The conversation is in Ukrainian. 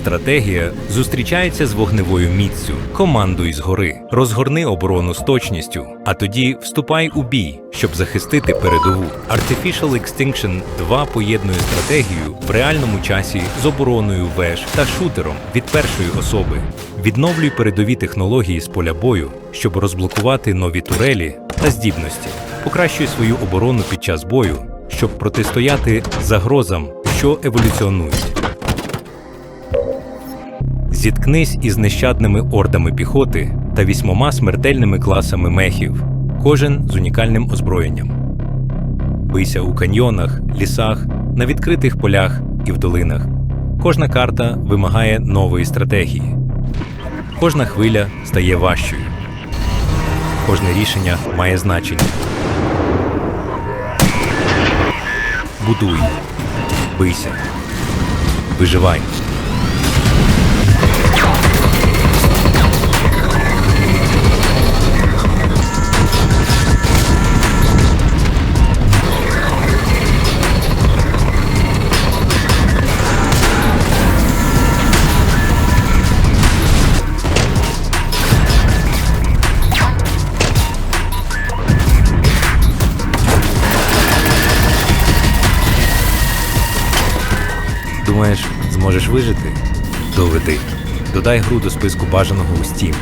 стратегія зустрічається з вогневою міцю. Командуй згори, розгорни оборону з точністю, а тоді вступай у бій, щоб захистити передову. Artificial Extinction 2 поєднує стратегію в реальному часі з обороною веж та шутером від першої особи. Відновлюй передові технології з поля бою, щоб розблокувати нові турелі та здібності. Покращуй свою оборону під час бою, щоб протистояти загрозам, що еволюціонують. Зіткнись із нещадними ордами піхоти та вісьмома смертельними класами мехів, кожен з унікальним озброєнням. Бийся у каньйонах, лісах, на відкритих полях і в долинах. Кожна карта вимагає нової стратегії. Кожна хвиля стає важчою. Кожне рішення має значення. Будуй, бийся, виживай. Думаєш, зможеш вижити? Доведи. Додай гру до списку бажаного у Steam.